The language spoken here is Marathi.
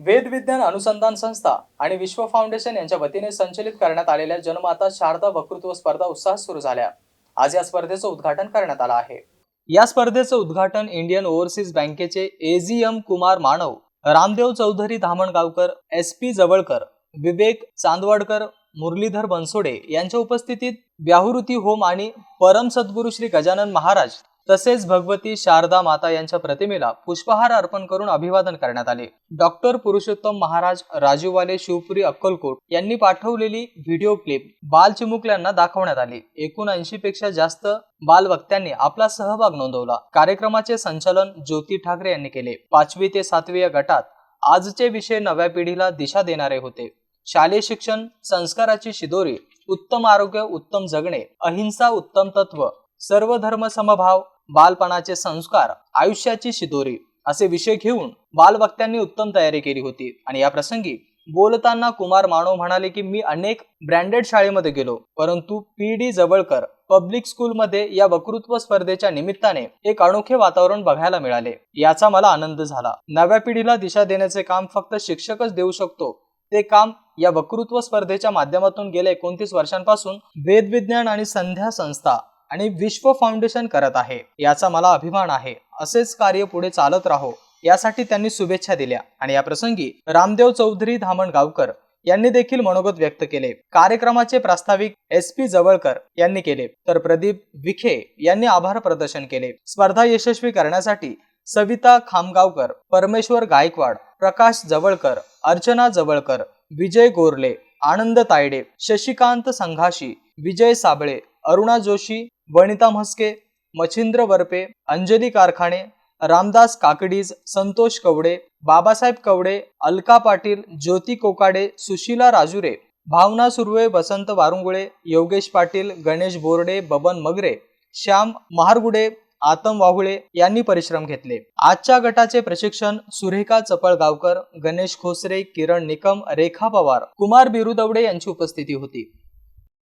वेदविज्ञान अनुसंधान संस्था आणि विश्व फाउंडेशन यांच्या वतीने संचलित करण्यात आलेल्या जन्माता शारदा वक्तृत्व स्पर्धा उत्साहात सुरू झाल्या. आज या स्पर्धेचं उद्घाटन करण्यात आलं आहे. या स्पर्धेचं उद्घाटन इंडियन ओव्हरसीज बँकेचे AGM Kumar Manav Ramdev Chaudhari Dhamangaonkar S P Jawalkar Vivek Chandwadkar Muralidhar Bansode यांच्या उपस्थितीत व्याहुरुती होम आणि परम सद्गुरू श्री गजानन महाराज तसेच भगवती शारदा माता यांच्या प्रतिमेला पुष्पहार अर्पण करून अभिवादन करण्यात आले. डॉक्टर पुरुषोत्तम महाराज राजूवाले शिवपुरी अक्कलकोट यांनी पाठवलेली व्हिडिओ क्लिप बाल चिमुकल्यांना दाखवण्यात आली. एकूण ऐंशी पेक्षा जास्त बालवक्त्यांनी आपला सहभाग नोंदवला. कार्यक्रमाचे संचालन ज्योती ठाकरे यांनी केले. पाचवी ते सातवी या गटात आजचे विषय नव्या पिढीला दिशा देणारे होते. शालेय शिक्षण संस्काराची शिदोरी उत्तम आरोग्य उत्तम जगणे अहिंसा उत्तम तत्व सर्व धर्म समभाव बालपणाचे संस्कार आयुष्याची शिदोरी असे विषय घेऊन बालवक्त्यांनी उत्तम तयारी केली होती. आणि या प्रसंगी बोलताना कुमार मानव म्हणाले की मी अनेक ब्रँडेड शाळेमध्ये गेलो परंतु पी डी जवळकर पब्लिक स्कूलमध्ये या वक्तृत्व स्पर्धेच्या निमित्ताने एक अनोखे वातावरण बघायला मिळाले. याचा मला आनंद झाला. नव्या पिढीला दिशा देण्याचे काम फक्त शिक्षकच देऊ शकतो. ते काम या वक्तृत्व स्पर्धेच्या माध्यमातून गेल्या एकोणतीस वर्षांपासून वेदविज्ञान आणि संध्या संस्था आणि विश्व फाउंडेशन करत आहे. याचा मला अभिमान आहे. असेच कार्य पुढे चालत राहो. यासाठी त्यांनी शुभेच्छा दिल्या. आणि या प्रसंगी रामदेव चौधरी धामणगावकर यांनी देखील मनोगत व्यक्त केले. कार्यक्रमाचे प्रास्ताविक एस पी जवळकर यांनी केले. तर प्रदीप विखे यांनी आभार प्रदर्शन केले. स्पर्धा यशस्वी करण्यासाठी सविता खामगावकर परमेश्वर गायकवाड प्रकाश जवळकर अर्चना जवळकर विजय गोरले आनंद तायडे शशिकांत संघाशी विजय साबळे अरुणा जोशी वनिता म्हस्के मच्छिंद्र वरपे अंजली कारखाने रामदास काकडीज संतोष कवडे बाबासाहेब कवडे अलका पाटील ज्योती कोकाडे सुशीला राजुरे भावना सुर्वे वसंत वारुंगुळे योगेश पाटील गणेश बोर्डे बबन मगरे श्याम महारगुडे आतम वाहुळे यांनी परिश्रम घेतले. आजच्या गटाचे प्रशिक्षण सुरेखा चपळगावकर गणेश खोसरे किरण निकम रेखा पवार कुमार बिरुदवडे यांची उपस्थिती होती.